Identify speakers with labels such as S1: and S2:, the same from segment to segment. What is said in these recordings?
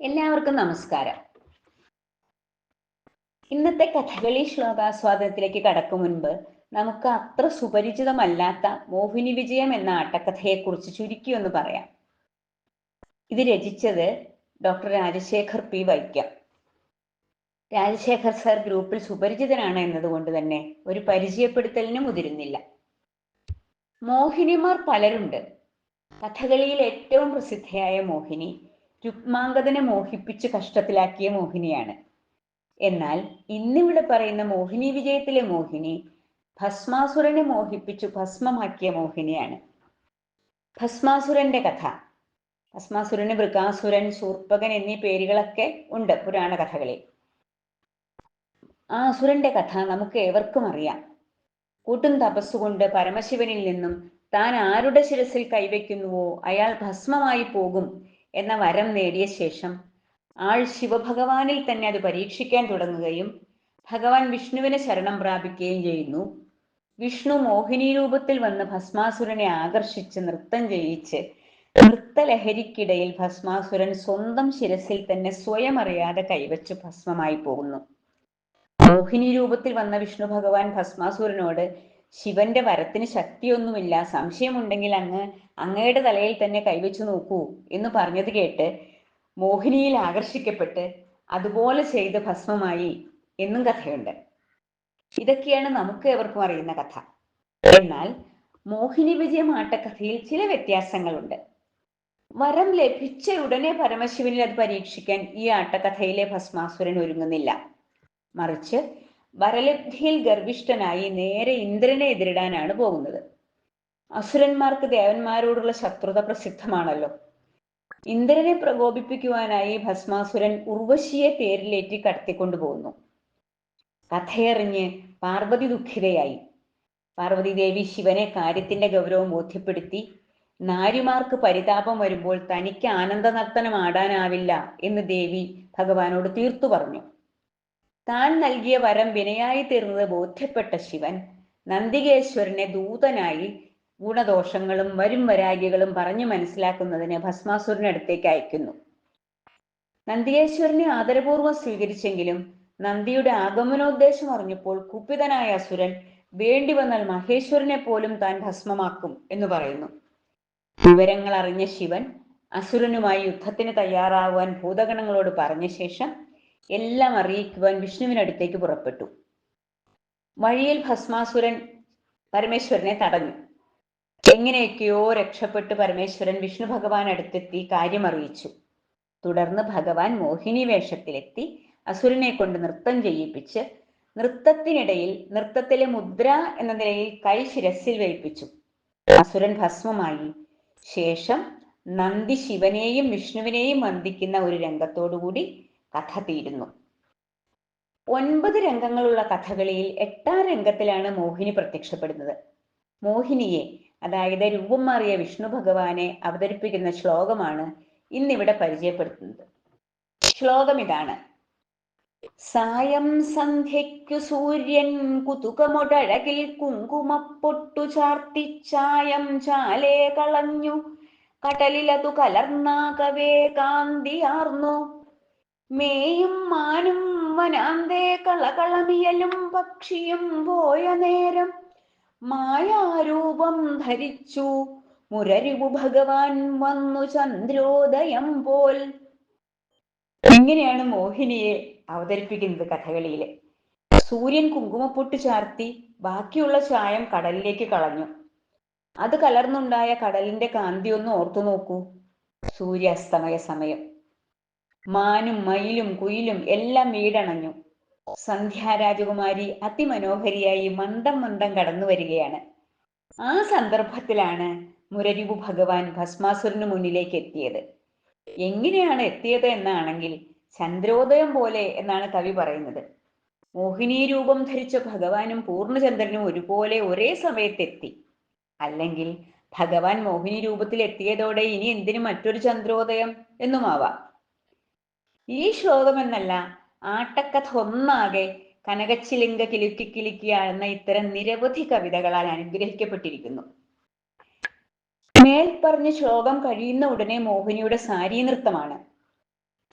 S1: എല്ലാവർക്കും നമസ്കാരം. ഇന്നത്തെ കഥകളി ശ്ലോകാസ്വാദനത്തിലേക്ക് കടക്കും മുൻപ് നമുക്ക് അത്ര സുപരിചിതമല്ലാത്ത മോഹിനി വിജയം എന്ന ആട്ടക്കഥയെക്കുറിച്ച് ചുരുക്കി ഒന്ന് പറയാം. ഇത് രചിച്ചത് doctor Rajasekhar P Vaikom. Rajasekhar sir ഗ്രൂപ്പിൽ സുപരിചിതനാണ് എന്നതുകൊണ്ട് തന്നെ ഒരു പരിചയപ്പെടുത്തലിന് മുതിരുന്നില്ല. മോഹിനിമാർ പലരുണ്ട്. കഥകളിയിൽ ഏറ്റവും പ്രസിദ്ധയായ മോഹിനി രുക്മാംഗതനെ മോഹിപ്പിച്ച് കഷ്ടത്തിലാക്കിയ മോഹിനിയാണ്. എന്നാൽ ഇന്നിവിടെ പറയുന്ന മോഹിനി വിജയത്തിലെ മോഹിനി ഭസ്മാസുരനെ മോഹിപ്പിച്ചു ഭസ്മമാക്കിയ മോഹിനിയാണ്. ഭസ്മാസുരന്റെ കഥ. ഭസ്മാസുരന് മൃഗാസുരൻ ശൂർപ്പകൻ എന്നീ പേരുകളൊക്കെ ഉണ്ട് പുരാണ കഥകളിൽ. ആ അസുരന്റെ കഥ നമുക്ക് ഏവർക്കും അറിയാം. കൂട്ടും തപസ്സുകൊണ്ട് പരമശിവനിൽ നിന്നും താൻ ആരുടെ ശിരസിൽ കൈവയ്ക്കുന്നുവോ? അയാൾ ഭസ്മമായി പോകും. എന്ന വരം നേടിയ ശേഷം ആൾ ശിവഭഗവാനിൽ തന്നെ അത് പരീക്ഷിക്കാൻ തുടങ്ങുകയും ഭഗവാൻ വിഷ്ണുവിനെ ശരണം പ്രാപിക്കുകയും ചെയ്യുന്നു. വിഷ്ണു മോഹിനി രൂപത്തിൽ വന്ന് ഭസ്മാസുരനെ ആകർഷിച്ച് നൃത്തം ചെയ്യിച്ച് നൃത്തലഹരിക്കിടയിൽ ഭസ്മാസുരൻ സ്വന്തം ശിരസിൽ തന്നെ സ്വയം അറിയാതെ കൈവച്ച് ഭസ്മമായി പോകുന്നു. മോഹിനി രൂപത്തിൽ വന്ന വിഷ്ണു ഭഗവാൻ ഭസ്മാസുരനോട് ശിവന്റെ വരത്തിന് ശക്തിയൊന്നുമില്ല സംശയമുണ്ടെങ്കിൽ അങ്ങ് അങ്ങയുടെ തലയിൽ തന്നെ കൈവച്ചു നോക്കൂ എന്ന് പറഞ്ഞത് കേട്ട് മോഹിനിയിൽ ആകർഷിക്കപ്പെട്ട് അതുപോലെ ചെയ്ത ഭസ്മമായി എന്നും കഥയുണ്ട്. ഇതൊക്കെയാണ് നമുക്ക് എവർക്കും അറിയുന്ന കഥ. എന്നാൽ മോഹിനി വിജയം ആട്ടക്കഥയിൽ ചില വ്യത്യാസങ്ങളുണ്ട്. വരം ലഭിച്ച ഉടനെ പരമശിവനിൽ അത് പരീക്ഷിക്കാൻ ഈ ആട്ടക്കഥയിലെ ഭസ്മാസുരൻ ഒരുങ്ങുന്നില്ല. മറിച്ച് വരലബ്ധിയിൽ ഗർഭിഷ്ഠനായി നേരെ ഇന്ദ്രനെ എതിരിടാനാണ് പോകുന്നത്. അസുരന്മാർക്ക് ദേവന്മാരോടുള്ള ശത്രുത പ്രസിദ്ധമാണല്ലോ. ഇന്ദ്രനെ പ്രകോപിപ്പിക്കുവാനായി ഭസ്മാസുരൻ ഉർവശിയെ പേരിലേറ്റി കടത്തിക്കൊണ്ടു പോകുന്നു. കഥയറിഞ്ഞ് പാർവതി ദുഃഖിതയായി. പാർവതി ദേവി ശിവനെ കാര്യത്തിന്റെ ഗൗരവം ബോധ്യപ്പെടുത്തി നാരിമാർക്ക് പരിതാപം വരുമ്പോൾ തനിക്ക് ആനന്ദ നർത്തനം ആടാനാവില്ല എന്ന് ദേവി ഭഗവാനോട് തീർത്തു പറഞ്ഞു. താൻ നൽകിയ വരം വിനയായി തീർന്നത് ബോധ്യപ്പെട്ട ശിവൻ നന്ദികേശ്വരനെ ദൂതനായി ഗുണദോഷങ്ങളും വരും വരാഗികളും പറഞ്ഞു മനസ്സിലാക്കുന്നതിന് ഭസ്മാസുരനടുത്തേക്ക് അയക്കുന്നു. നന്ദിയേശ്വരനെ ആദരപൂർവം സ്വീകരിച്ചെങ്കിലും നന്ദിയുടെ ആഗമനോദ്ദേശം അറിഞ്ഞപ്പോൾ കുപിതനായ അസുരൻ വേണ്ടി വന്നാൽ മഹേശ്വരനെ പോലും താൻ ഭസ്മമാക്കും എന്ന് പറയുന്നു. വിവരങ്ങൾ അറിഞ്ഞ ശിവൻ അസുരനുമായി യുദ്ധത്തിന് തയ്യാറാവാൻ ഭൂതഗണങ്ങളോട് പറഞ്ഞ ശേഷം എല്ലാം അറിയിക്കുവാൻ വിഷ്ണുവിനടുത്തേക്ക് പുറപ്പെട്ടു. വഴിയിൽ ഭസ്മാസുരൻ പരമേശ്വരനെ തടഞ്ഞു. എങ്ങനെയൊക്കെയോ രക്ഷപ്പെട്ട് പരമേശ്വരൻ വിഷ്ണു ഭഗവാൻ അടുത്തെത്തി കാര്യം അറിയിച്ചു തുടർന്ന് ഭഗവാൻ മോഹിനി വേഷത്തിലെത്തി അസുരനെ കൊണ്ട് നൃത്തം ചെയ്യിപ്പിച്ച് നൃത്തത്തിനിടയിൽ നൃത്തത്തിലെ മുദ്ര എന്ന നിലയിൽ കൈ ശിരസിൽ വയ്പ്പിച്ചു അസുരൻ ഭസ്മമായി. ശേഷം നന്ദി ശിവനെയും വിഷ്ണുവിനെയും വന്ദിക്കുന്ന ഒരു രംഗത്തോടുകൂടി കഥ തീരുന്നു. ഒൻപത് രംഗങ്ങളുള്ള കഥകളിയിൽ എട്ടാം രംഗത്തിലാണ് മോഹിനി പ്രത്യക്ഷപ്പെടുന്നത്. മോഹിനിയെ അതായത് രൂപം മാറിയ വിഷ്ണു ഭഗവാനെ അവതരിപ്പിക്കുന്ന ശ്ലോകമാണ് ഇന്നിവിടെ പരിചയപ്പെടുത്തുന്നത്. ശ്ലോകം ഇതാണ്. സായം സന്ധ്യയ്ക്കു സൂര്യൻ കുതുകമൊടഴകിൽ കുങ്കുമപ്പൊട്ടു ചാർത്തിച്ചായം ചാലേ കളഞ്ഞു. കടലിലതു കലർന്നാകവേ കാന്തിയാർന്നു. മേയും മാനും വനാന്തേ കളകളമിയലും പക്ഷിയും പോയ നേരം മായാരൂപം ധരിച്ചു. മുരരിവു ഭഗവാൻ വന്നു ചന്ദ്രോദയം പോൽ. ഇങ്ങനെയാണ് മോഹിനിയെ അവതരിപ്പിക്കുന്നത് കഥകളിയിൽ. സൂര്യൻ കുങ്കുമപ്പൊട്ട് ചാർത്തി ബാക്കിയുള്ള ചായം കടലിലേക്ക് കളഞ്ഞു. അത് കലർന്നുണ്ടായ കടലിന്റെ കാന്തി ഒന്ന് ഓർത്തു നോക്കൂ. സൂര്യാസ്തമയ സമയം. മാനും മയിലും കുയിലും എല്ലാം വീടണഞ്ഞു. സന്ധ്യാരാജകുമാരി അതിമനോഹരിയായി മന്ദം മന്ദം കടന്നു വരികയാണ്. ആ സന്ദർഭത്തിലാണ് മുരരിവു ഭഗവാൻ ഭസ്മാസുരന് മുന്നിലേക്ക് എത്തിയത്. എങ്ങനെയാണ് എത്തിയത് എന്നാണെങ്കിൽ ചന്ദ്രോദയം പോലെ എന്നാണ് കവി പറയുന്നത്. മോഹിനി രൂപം ധരിച്ച ഭഗവാനും പൂർണചന്ദ്രനും ഒരുപോലെ ഒരേ സമയത്തെത്തി അല്ലെങ്കിൽ ഭഗവാൻ മോഹിനി രൂപത്തിൽ എത്തിയതോടെ ഇനി എന്തിനു മറ്റൊരു ചന്ദ്രോദയം എന്നുമാവാം. ഈ ശ്ലോകം എന്നല്ല ആട്ടക്കഥ ഒന്നാകെ കനകച്ചിലിങ്ക കിലുക്കി കിലുക്കിയാണെന്ന ഇത്തരം നിരവധി കവിതകളാൽ അനുഗ്രഹിക്കപ്പെട്ടിരിക്കുന്നു. മേൽ പറഞ്ഞ ശ്ലോകം കഴിയുന്ന ഉടനെ മോഹിനിയുടെ സാരി നൃത്തമാണ്.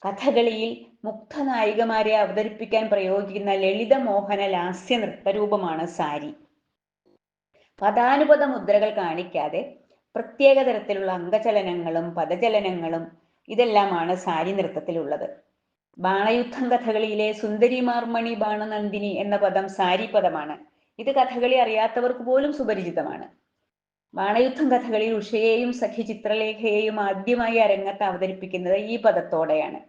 S1: കഥകളിയിൽ മുക്തനായികമാരെ അവതരിപ്പിക്കാൻ പ്രയോഗിക്കുന്ന ലളിത മോഹന ലാസ്യ നൃത്തരൂപമാണ് സാരി. പദാനുപത മുദ്രകൾ കാണിക്കാതെ പ്രത്യേക തരത്തിലുള്ള അംഗചലനങ്ങളും പദചലനങ്ങളും ഇതെല്ലാമാണ് സാരി നൃത്തത്തിലുള്ളത്. ബാണയുദ്ധം കഥകളിയിലെ സുന്ദരിമാർമണി ബാണനന്ദിനി എന്ന പദം സാരി പദമാണ്. ഇത് കഥകളി അറിയാത്തവർക്ക് പോലും സുപരിചിതമാണ്. ബാണയുദ്ധം കഥകളിൽ ഉഷയെയും സഖി ചിത്രലേഖയെയും ആദ്യമായി അരങ്ങത്ത് അവതരിപ്പിക്കുന്നത് ഈ പദത്തോടെയാണ്.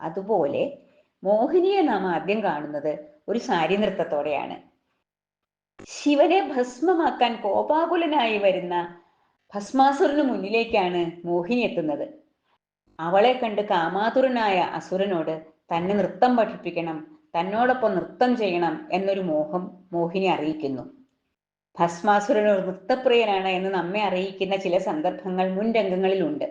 S1: അതുപോലെ മോഹിനിയെ നാം ആദ്യം കാണുന്നത് ഒരു സാരി നൃത്തത്തോടെയാണ്. ശിവനെ ഭസ്മമാക്കാൻ കോപാകുലനായി വരുന്ന ഭസ്മാസുരന് മുന്നിലേക്കാണ് മോഹിനി എത്തുന്നത്. അവളെ കണ്ട് കാമാതുരനായ അസുരനോട് തന്നെ നൃത്തം പഠിപ്പിക്കണം തന്നോടൊപ്പം നൃത്തം ചെയ്യണം എന്നൊരു മോഹം മോഹിനി അറിയിക്കുന്നു. ഭസ്മാസുരൻ ഒരു നൃത്തപ്രിയനാണ് എന്ന് നമ്മെ അറിയിക്കുന്ന ചില സന്ദർഭങ്ങൾ മുൻ രംഗങ്ങളിലുണ്ട്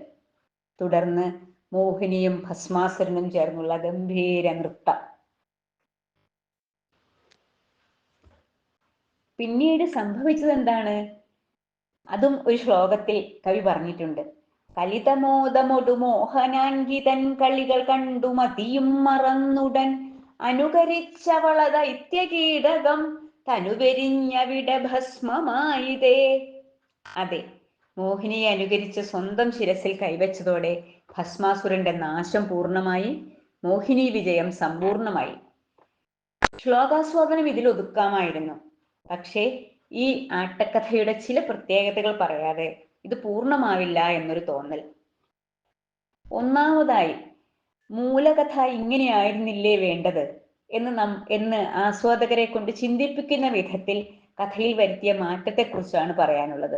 S1: തുടർന്ന് മോഹിനിയും ഭസ്മാസുരനും ചേർന്നുള്ള ഗംഭീര നൃത്തം. പിന്നീട് സംഭവിച്ചത് എന്താണ് അതും ഒരു ശ്ലോകത്തിൽ കവി പറഞ്ഞിട്ടുണ്ട്. കലിതമോദമൊടു മോഹനാങ്കിതൻ കളികൾ കണ്ടു മതിയും മറന്നുടൻ. അനുകരിച്ചവള ദൈത്യകീടകം തനുവെരിഞ്ഞവിടെ ഭസ്മമായിതേ. അതെ മോഹിനിയെ അനുകരിച്ച് സ്വന്തം ശിരസിൽ കൈവച്ചതോടെ ഭസ്മാസുരന്റെ നാശം പൂർണമായി മോഹിനി വിജയം സമ്പൂർണമായി. ശ്ലോകാസ്വാദനം ഇതിൽ ഒതുക്കാമായിരുന്നു. പക്ഷേ ഈ ആട്ടക്കഥയുടെ ചില പ്രത്യേകതകൾ പറയാതെ ഇത് പൂർണമാവില്ല എന്നൊരു തോന്നൽ. ഒന്നാമതായി മൂലകഥ ഇങ്ങനെയായിരുന്നില്ലേ വേണ്ടത് എന്ന് നം എന്ന് ആസ്വാദകരെ കൊണ്ട് ചിന്തിപ്പിക്കുന്ന വിധത്തിൽ കഥയിൽ വരുത്തിയ മാറ്റത്തെക്കുറിച്ചാണ് പറയാനുള്ളത്.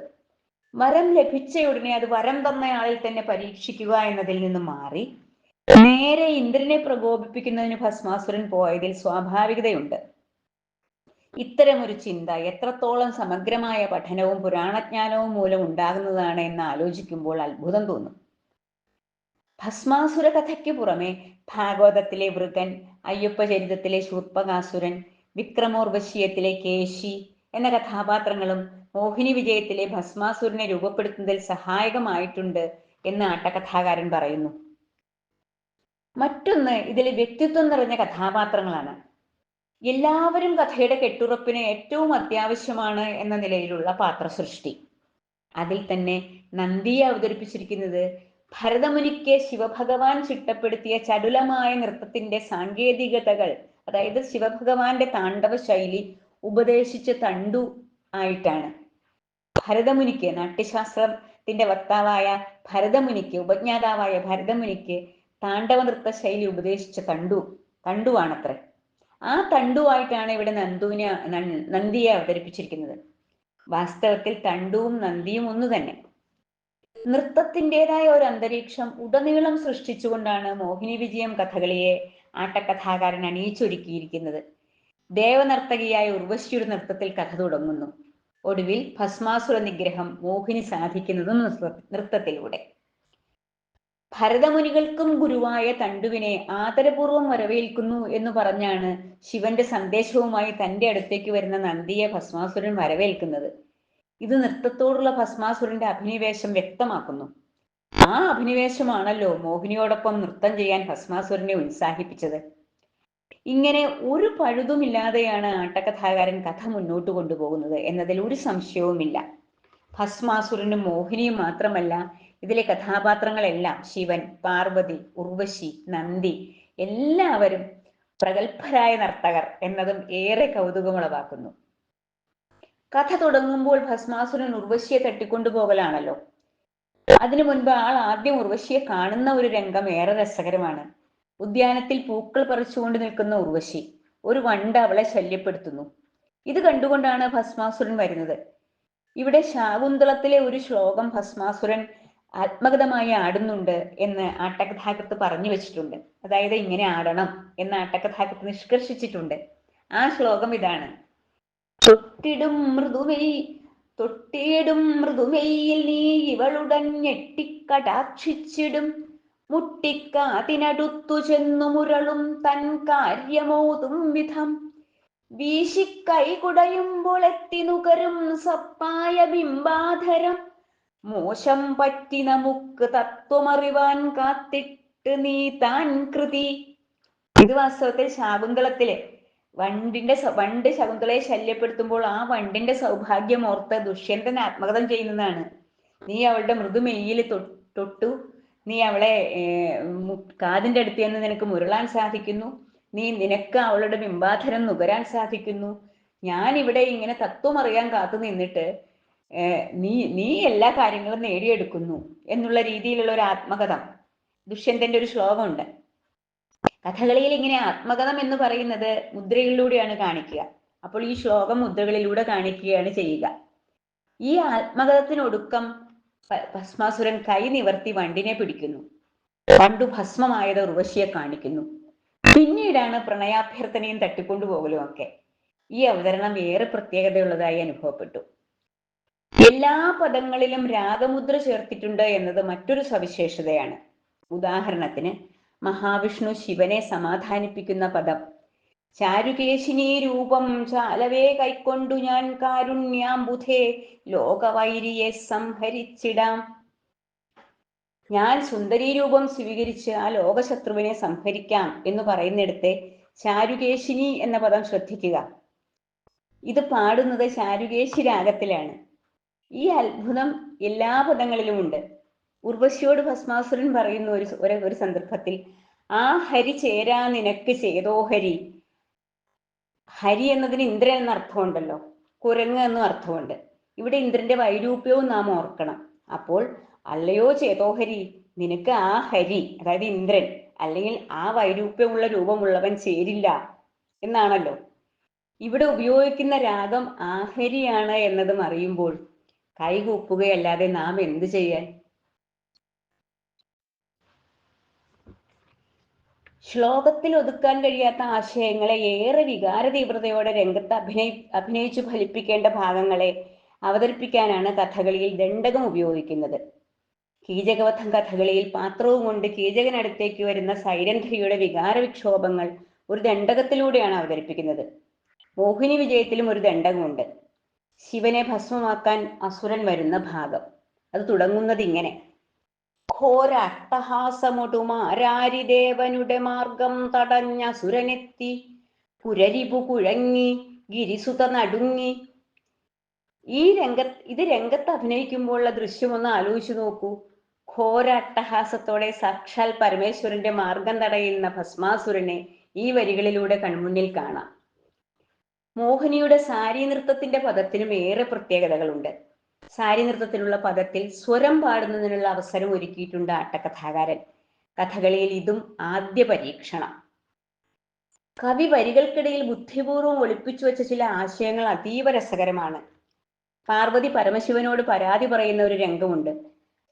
S1: വരം ലഭിച്ച ഉടനെ അത് വരം തന്നയാളിൽ തന്നെ പരീക്ഷിക്കുക എന്നതിൽ നിന്ന് മാറി നേരെ ഇന്ദ്രനെ പ്രകോപിപ്പിക്കുന്നതിന് ഭസ്മാസുരൻ പോയതിൽ സ്വാഭാവികതയുണ്ട്. ഇത്തരമൊരു ചിന്ത എത്രത്തോളം സമഗ്രമായ പഠനവും പുരാണജ്ഞാനവും മൂലം ഉണ്ടാകുന്നതാണ് എന്ന് ആലോചിക്കുമ്പോൾ അത്ഭുതം തോന്നും. ഭസ്മാസുര കഥയ്ക്ക് പുറമെ ഭാഗവതത്തിലെ വൃഗൻ അയ്യപ്പ ചരിതത്തിലെ ശൂർപ്പകാസുരൻ വിക്രമോർവശീയത്തിലെ കേശി എന്ന കഥാപാത്രങ്ങളും മോഹിനി വിജയത്തിലെ ഭസ്മാസുരനെ രൂപപ്പെടുത്തുന്നതിൽ സഹായകമായിട്ടുണ്ട് എന്ന് ആട്ടകഥാകാരൻ പറയുന്നു. മറ്റൊന്ന് ഇതിലെ വ്യക്തിത്വം നിറഞ്ഞ കഥാപാത്രങ്ങളാണ്. എല്ലാവരും കഥയുടെ കെട്ടുറപ്പിന് ഏറ്റവും അത്യാവശ്യമാണ് എന്ന നിലയിലുള്ള പാത്രസൃഷ്ടി. അതിൽ തന്നെ നന്ദിയെ അവതരിപ്പിച്ചിരിക്കുന്നത് ഭരതമുനിക്ക് ശിവഭഗവാൻ ചിട്ടപ്പെടുത്തിയ ചടുലമായ നൃത്തത്തിന്റെ സാങ്കേതികതകൾ അതായത് ശിവഭഗവാന്റെ താണ്ഡവ ശൈലി ഉപദേശിച്ച തണ്ടു ആയിട്ടാണ്. ഭരതമുനിക്ക് നാട്യശാസ്ത്രത്തിന്റെ വക്താവായ ഭരതമുനിക്ക് ഉപജ്ഞാതാവായ ഭരതമുനിക്ക് താണ്ഡവ നൃത്ത ശൈലി ഉപദേശിച്ച തണ്ടു തണ്ടുവാണത്രേ. ആ തണ്ടുവായിട്ടാണ് ഇവിടെ നന്ദുവിനെ നന്ദിയെ അവതരിപ്പിച്ചിരിക്കുന്നത്. വാസ്തവത്തിൽ തണ്ടുവും നന്ദിയും ഒന്നു തന്നെ. നൃത്തത്തിന്റെതായ ഒരു അന്തരീക്ഷം ഉടനീളം സൃഷ്ടിച്ചുകൊണ്ടാണ് മോഹിനി വിജയം കഥകളിയെ ആട്ടക്കഥാകാരൻ അണിയിച്ചൊരുക്കിയിരിക്കുന്നത്. ദേവനർത്തകിയായ ഉർവശിയുടെ നൃത്തത്തിൽ കഥ തുടങ്ങുന്നു. ഒടുവിൽ ഭസ്മാസുര നിഗ്രഹം മോഹിനി സാധിക്കുന്നതും നൃത്തത്തിലൂടെ. ഭരതമുനികൾക്കും ഗുരുവായ തണ്ടുവിനെ ആദരപൂർവം വരവേൽക്കുന്നു എന്ന് പറഞ്ഞാണ് ശിവന്റെ സന്ദേശവുമായി തന്റെ അടുത്തേക്ക് വരുന്ന നന്ദിയെ ഭസ്മാസുരൻ വരവേൽക്കുന്നത്. ഇത് നൃത്തത്തോടുള്ള ഭസ്മാസുരന്റെ അഭിനിവേശം വ്യക്തമാക്കുന്നു. ആ അഭിനിവേശമാണല്ലോ മോഹിനിയോടൊപ്പം നൃത്തം ചെയ്യാൻ ഭസ്മാസുരനെ ഉത്സാഹിപ്പിച്ചത്. ഇങ്ങനെ ഒരു പഴുതുമില്ലാതെയാണ് ആട്ടകഥാകാരൻ കഥ മുന്നോട്ട് കൊണ്ടുപോകുന്നത് എന്നതിൽ ഒരു സംശയവുമില്ല. ഭസ്മാസുരനും മോഹിനിയും മാത്രമല്ല ഇതിലെ കഥാപാത്രങ്ങളെല്ലാം ശിവൻ പാർവതി ഉർവശി നന്ദി എല്ലാവരും പ്രഗത്ഭരായ നർത്തകർ എന്നതും ഏറെ കൗതുകമുളവാക്കുന്നു. കഥ തുടങ്ങുമ്പോൾ ഭസ്മാസുരൻ ഉർവശിയെ തട്ടിക്കൊണ്ടുപോകലാണല്ലോ അതിനു മുൻപ് ആൾ ആദ്യം ഉർവശിയെ കാണുന്ന ഒരു രംഗം ഏറെ രസകരമാണ്. ഉദ്യാനത്തിൽ പൂക്കൾ പറിച്ചുകൊണ്ട് നിൽക്കുന്ന ഉർവശി ഒരു വണ്ട് അവളെ ശല്യപ്പെടുത്തുന്നു. ഇത് കണ്ടുകൊണ്ടാണ് ഭസ്മാസുരൻ വരുന്നത്. ഇവിടെ ശാകുന്തളത്തിലെ ഒരു ശ്ലോകം ഭസ്മാസുരൻ ആത്മഗതമായി ആടുന്നുണ്ട് എന്ന് ആട്ടകഥാകൃത്ത് പറഞ്ഞു വെച്ചിട്ടുണ്ട്. അതായത് ഇങ്ങനെ ആടണം എന്ന് ആട്ടകഥാകൃത്ത് നിഷ്കർഷിച്ചിട്ടുണ്ട്. ആ ശ്ലോകം ഇതാണ്. തൊട്ടിടും മൃദുമെയ് തൊട്ടിടും മൃദുമെയിൽ നീ ഇവളുടൻ ഞെട്ടിക്കടാക്ഷിച്ചിടും. മുട്ടിക്കാതിനടുത്തു ചെന്നു മുരളും തൻ കാര്യമോതും വിധം. വീശിക്കൈ കുടയുമ്പോൾ എത്തി നുകരും സപ്പായ ബിംബാധരം. മോശം പറ്റി നമുക്ക് തത്വമറിവാൻ കാത്തിട്ട് നീ താൻ കൃതി. ഇത് വാസ്തവത്തിൽ ശാകുന്തളത്തിലെ വണ്ടിന്റെ വണ്ട് ശകുന്തളയെ ശല്യപ്പെടുത്തുമ്പോൾ ആ വണ്ടിന്റെ സൗഭാഗ്യം ഓർത്ത് ദുഷ്യന്തൻ ആത്മകഥം ചെയ്യുന്നതാണ്. നീ അവളുടെ മൃദുമെയ്യിൽ തൊട്ടു. നീ അവളെ കാതിന്റെ അടുത്ത് നിന്ന് നിനക്ക് മുരളാൻ സാധിക്കുന്നു. നീ നിനക്ക് അവളുടെ ബിംബാധരം നുകരാൻ സാധിക്കുന്നു. ഞാൻ ഇവിടെ ഇങ്ങനെ തത്വം അറിയാൻ കാത്തു നിന്നിട്ട് നീ നീ എല്ലാ കാര്യങ്ങളും നേടിയെടുക്കുന്നു എന്നുള്ള രീതിയിലുള്ള ഒരു ആത്മകഥം. ദുഷ്യന്തന്റെ ഒരു ശ്ലോകമുണ്ട്. കഥകളിയിൽ ഇങ്ങനെ ആത്മകഥം എന്ന് പറയുന്നത് മുദ്രയിലൂടെയാണ് കാണിക്കുക. അപ്പോൾ ഈ ശ്ലോകം മുദ്രകളിലൂടെ കാണിക്കുകയാണ് ചെയ്യുക. ഈ ആത്മകഥത്തിനൊടുക്കം ഭസ്മാസുരൻ കൈ നിവർത്തി വണ്ടിനെ പിടിക്കുന്നു. പണ്ടു ഭസ്മമായത് ഉർവശിയെ കാണിക്കുന്നു. പിന്നീടാണ് പ്രണയാഭ്യർത്ഥനയും തട്ടിക്കൊണ്ടുപോകലും ഒക്കെ ഈ അവതരണം ഏറെ പ്രത്യേകതയുള്ളതായി അനുഭവപ്പെട്ടു. എല്ലാ പദങ്ങളിലും രാഗമുദ്ര ചേർത്തിട്ടുണ്ട് എന്നത് മറ്റൊരു സവിശേഷതയാണ്. ഉദാഹരണത്തിന് മഹാവിഷ്ണു ശിവനെ സമാധാനിപ്പിക്കുന്ന പദം ചാരുകേശിനി രൂപം ചാലവേ കൈക്കൊണ്ടു ഞാൻ കാരുണ്യാം ബുധേ ലോകവൈരിയെ സംഹരിച്ചിടാം. ഞാൻ സുന്ദരി രൂപം സ്വീകരിച്ച് ആ ലോകശത്രുവിനെ സംഹരിക്കാം എന്ന് പറയുന്നിടത്തെ ചാരുകേശിനി എന്ന പദം ശ്രദ്ധിക്കുക. ഇത് പാടുന്നത് ചാരുകേശി രാഗത്തിലാണ്. ഈ അത്ഭുതം എല്ലാ പദങ്ങളിലും ഉണ്ട്. ഉർവശിയോട് ഭസ്മാസുരൻ പറയുന്ന ഒരു ഒരു സന്ദർഭത്തിൽ ആ ഹരി ചേരാ നിനക്ക് ചേതോ ഹരി. ഹരി എന്നതിന് ഇന്ദ്രൻ എന്ന അർത്ഥമുണ്ടല്ലോ കുരങ്ങ് എന്നും അർത്ഥമുണ്ട്. ഇവിടെ ഇന്ദ്രന്റെ വൈരൂപ്യവും നാം ഓർക്കണം. അപ്പോൾ അല്ലയോ ചേതോഹരി നിനക്ക് ആ ഹരി അതായത് ഇന്ദ്രൻ അല്ലെങ്കിൽ ആ വൈരൂപ്യമുള്ള രൂപമുള്ളവൻ ചേരില്ല എന്നാണല്ലോ. ഇവിടെ ഉപയോഗിക്കുന്ന രാഗം ആഹരിയാണ് എന്നതും അറിയുമ്പോൾ കൈകൂപ്പുകയല്ലാതെ നാം എന്തു ചെയ്യാൻ? ശ്ലോകത്തിൽ ഒതുക്കാൻ കഴിയാത്ത ആശയങ്ങളെ ഏറെ വികാര തീവ്രതയോടെ രംഗത്ത് അഭിനയി അഭിനയിച്ചു ഫലിപ്പിക്കേണ്ട ഭാഗങ്ങളെ അവതരിപ്പിക്കാനാണ് കഥകളിയിൽ ദണ്ഡകം ഉപയോഗിക്കുന്നത്. കീചകവധം കഥകളിയിൽ പാത്രവും കൊണ്ട് കീചകനടുത്തേക്ക് വരുന്ന സൈരന്ധ്രിയുടെ വികാര വിക്ഷോഭങ്ങൾ ഒരു ദണ്ഡകത്തിലൂടെയാണ് അവതരിപ്പിക്കുന്നത്. മോഹിനി വിജയത്തിലും ഒരു ദണ്ഡകമുണ്ട്. ശിവനെ ഭസ്മമാക്കാൻ അസുരൻ വരുന്ന ഭാഗം. അത് തുടങ്ങുന്നത് ഇങ്ങനെ. ഘോര അട്ടഹാസമൊടുമാരാരിദേവനുടെ മാർഗം തടഞ്ഞ സുരനെത്തി പുരരിപു കുഴങ്ങി ഗിരിസുത നടുങ്ങി. ഈ രംഗത്ത് ഇത് രംഗത്ത് അഭിനയിക്കുമ്പോഴുള്ള ദൃശ്യം ഒന്ന് ആലോചിച്ചു നോക്കൂ. ഘോര അട്ടഹാസത്തോടെ സാക്ഷാൽ പരമേശ്വരന്റെ മാർഗം തടയുന്ന ഭസ്മാസുരനെ ഈ വരികളിലൂടെ കൺമുന്നിൽ കാണാം. മോഹിനിയുടെ സാരി നൃത്തത്തിന്റെ പദത്തിനും ഏറെ പ്രത്യേകതകളുണ്ട്. സാരി നൃത്തത്തിലുള്ള പദത്തിൽ സ്വരം പാടുന്നതിനുള്ള അവസരം ഒരുക്കിയിട്ടുണ്ട് ആട്ടകഥാകാരൻ കഥകളിയിൽ ഇതും ആദ്യ പരീക്ഷണം. കവി വരികൾക്കിടയിൽ ബുദ്ധിപൂർവം ഒളിപ്പിച്ചു വെച്ച ചില ആശയങ്ങൾ അതീവ രസകരമാണ്. പാർവതി പരമശിവനോട് പരാതി പറയുന്ന ഒരു രംഗമുണ്ട്.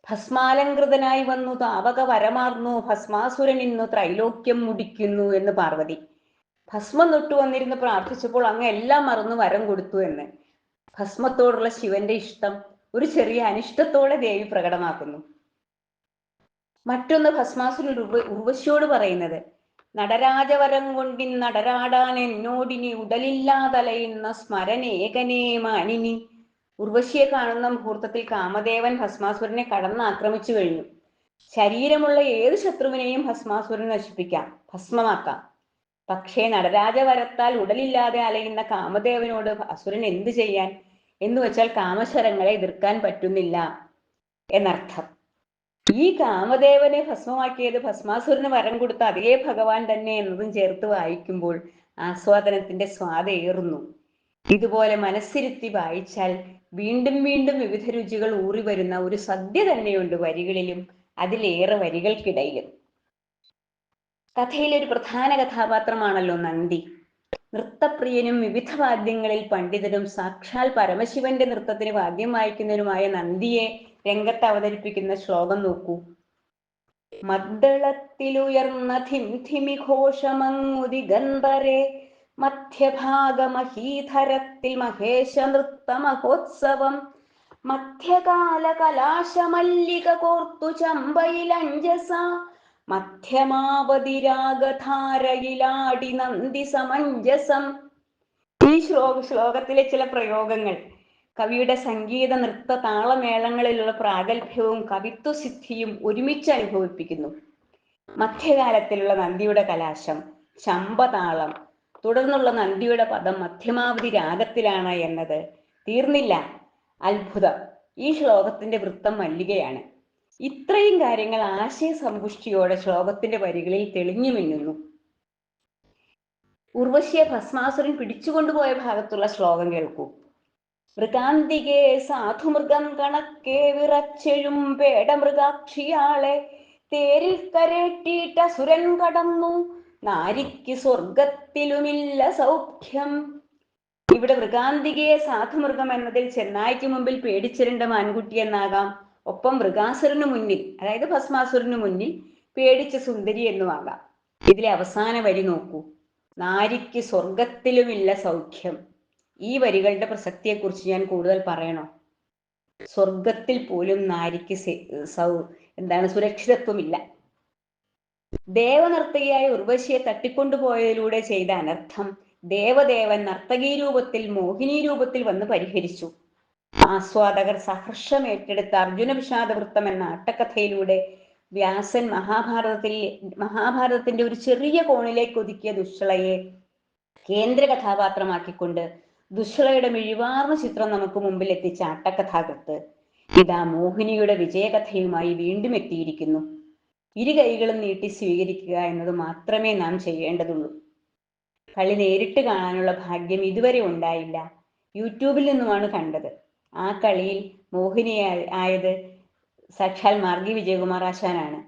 S1: ഭസ്മാലങ്കൃതനായി വന്നു താവക വരമാർന്നു ഭസ്മാസുരൻ ഇന്നു ത്രൈലോക്യം മുടിക്കുന്നു എന്ന് പാർവതി. ഭസ്മം തൊട്ട് വന്നിരുന്ന് പ്രാർത്ഥിച്ചപ്പോൾ അങ്ങ് എല്ലാം മറന്ന് വരം കൊടുത്തു എന്ന്. ഭസ്മത്തോടുള്ള ശിവന്റെ ഇഷ്ടം ഒരു ചെറിയ അനിഷ്ടത്തോടെ ദേവി പ്രകടമാക്കുന്നു. മറ്റൊന്ന് ഭസ്മാസുരൻ ഉർവശിയോട് പറയുന്നത് നടരാജവരം കൊണ്ടിൻ നടരാടാൻ എന്നോടിനി ഉടലില്ലാതലയുന്ന സ്മരനേകനേ മാനിനി. ഉർവശിയെ കാണുന്ന മുഹൂർത്തത്തിൽ കാമദേവൻ ഭസ്മാസുരനെ കടന്ന് ആക്രമിച്ചു കഴിഞ്ഞു. ശരീരമുള്ള ഏത് ശത്രുവിനെയും ഭസ്മാസുരൻ നശിപ്പിക്കാം ഭസ്മമാക്കാം. പക്ഷേ നടരാജവരത്താൽ ഉടലില്ലാതെ അലയുന്ന കാമദേവനോട് അസുരൻ എന്തു ചെയ്യാൻ? എന്ന് വെച്ചാൽ കാമശരങ്ങളെ എതിർക്കാൻ പറ്റുന്നില്ല എന്നർത്ഥം. ഈ കാമദേവനെ ഭസ്മമാക്കിയത് ഭസ്മാസുരന് വരം കൊടുത്ത അതേ ഭഗവാൻ തന്നെ എന്നതും ചേർത്ത് വായിക്കുമ്പോൾ ആസ്വാദനത്തിന്റെ സ്വാദേറുന്നു ഇതുപോലെ മനസ്സിരുത്തി വായിച്ചാൽ വീണ്ടും വീണ്ടും വിവിധ രുചികൾ ഊറി വരുന്ന ഒരു സദ്യ തന്നെയുണ്ട് വരികളിലും. അതിലേറെ വരികൾക്കിടയിലും കഥയിലെ ഒരു പ്രധാന കഥാപാത്രമാണല്ലോ നന്ദി. നൃത്തപ്രിയനും വിവിധ വാദ്യങ്ങളിൽ പണ്ഡിതനും സാക്ഷാൽ പരമശിവന്റെ നൃത്തത്തിന് വാദ്യം വായിക്കുന്നതിനുമായ നന്ദിയെ രംഗത്ത് അവതരിപ്പിക്കുന്ന ശ്ലോകം നോക്കൂ. മദ്ദളത്തിലുയർന്ന ധിംധിമി ഘോഷമങ്ങുദിഗന്ധരെ മധ്യഭാഗമഹീധരത്തിൽ മഹേശ നൃത്ത മഹോത്സവം മധ്യകാല കലാശമല്ലിക കോർത്തു ചമ്പയിലഞ്ജസ മധ്യമാവതി രാഗധാരയിലാടി നന്ദി സമഞ്ജസം. ഈ ശ്ലോക ശ്ലോകത്തിലെ ചില പ്രയോഗങ്ങൾ. കവിയുടെ സംഗീത നൃത്ത താളമേളങ്ങളിലുള്ള പ്രാഗൽഭ്യവും കവിത്വസിദ്ധിയും ഒരുമിച്ച് അനുഭവിപ്പിക്കുന്നു. മധ്യകാലത്തിലുള്ള നന്ദിയുടെ കലാശം ശമ്പതാളം തുടർന്നുള്ള നന്ദിയുടെ പദം മധ്യമാവധി രാഗത്തിലാണ് എന്നത് തീർന്നില്ല. അത്ഭുതം. ഈ ശ്ലോകത്തിന്റെ വൃത്തം മല്ലികയാണ്. ഇത്രയും കാര്യങ്ങൾ ആശയസമ്പുഷ്ടിയോടെ ശ്ലോകത്തിന്റെ വരികളിൽ തെളിഞ്ഞു മിന്നുന്നു. ഉർവശിയെ ഭസ്മാസുരൻ പിടിച്ചുകൊണ്ടുപോയ ഭാഗത്തുള്ള ശ്ലോകം കേൾക്കൂ. മൃഗാന്തികേ സാധുമൃഗം കണക്കെ വിറച്ചെഴും പേടമൃഗാക്ഷിയാളെ തേരിൽ കരേറ്റിട്ട സുരൻ കടന്നു. നാരിക്ക് സ്വർഗത്തിലുമില്ല സൗഖ്യം. ഇവിടെ മൃഗാന്തികയെ സാധുമൃഗം എന്നതിൽ ചെന്നായിക്ക് മുമ്പിൽ പേടിച്ചിരണ്ട മാൻകുട്ടി എന്നാകാം. ഒപ്പം മൃഗാസുരനു മുന്നിൽ അതായത് ഭസ്മാസുരനു മുന്നിൽ പേടിച്ച സുന്ദരി എന്നുമാകാം ഇതിലെ അവസാന വരി നോക്കൂ. നാരിക്ക് സ്വർഗത്തിലുമില്ല സൗഖ്യം. ഈ വരികളുടെ പ്രസക്തിയെക്കുറിച്ച് ഞാൻ കൂടുതൽ പറയണോ? സ്വർഗത്തിൽ പോലും നാരിക്ക് സൗ എന്താണ് സുരക്ഷിതത്വമില്ല. ദേവനർത്തകിയായ ഉർവശിയെ തട്ടിക്കൊണ്ടുപോയതിലൂടെ ചെയ്ത അനർത്ഥം ദേവദേവൻ നർത്തകീ രൂപത്തിൽ മോഹിനി രൂപത്തിൽ വന്ന് പരിഹരിച്ചു. ആസ്വാദകർ സഹർഷം ഏറ്റെടുത്ത അർജുന വിഷാദ വൃത്തം എന്ന അട്ടക്കഥയിലൂടെ വ്യാസൻ മഹാഭാരതത്തിൽ മഹാഭാരതത്തിന്റെ ഒരു ചെറിയ കോണിലേക്ക് ഒതുക്കിയ ദുശ്ശളയെ കേന്ദ്ര കഥാപാത്രമാക്കിക്കൊണ്ട് ദുശ്ശളയുടെ മിഴിവാർന്ന ചിത്രം നമുക്ക് മുമ്പിൽ എത്തിച്ച അട്ടക്കഥാകൃത്ത് ഇതാ മോഹിനിയുടെ വിജയകഥയുമായി വീണ്ടും എത്തിയിരിക്കുന്നു. ഇരു കൈകളും നീട്ടി സ്വീകരിക്കുക എന്നത് മാത്രമേ നാം ചെയ്യേണ്ടതുള്ളൂ. കളി നേരിട്ട് കാണാനുള്ള ഭാഗ്യം ഇതുവരെ ഉണ്ടായില്ല. യൂട്യൂബിൽ നിന്നുമാണ് കണ്ടത്. ആ കളിയിൽ മോഹിനി ആയത് സാക്ഷാൽ മാർഗി വിജയകുമാർ ആശാനാണ്.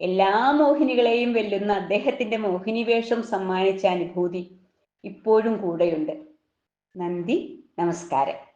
S1: എല്ലാ മോഹിനികളെയും വെല്ലുന്ന അദ്ദേഹത്തിന്റെ മോഹിനി വേഷം സമ്മാനിച്ച അനുഭൂതി ഇപ്പോഴും കൂടെയുണ്ട്. നന്ദി നമസ്കാരം.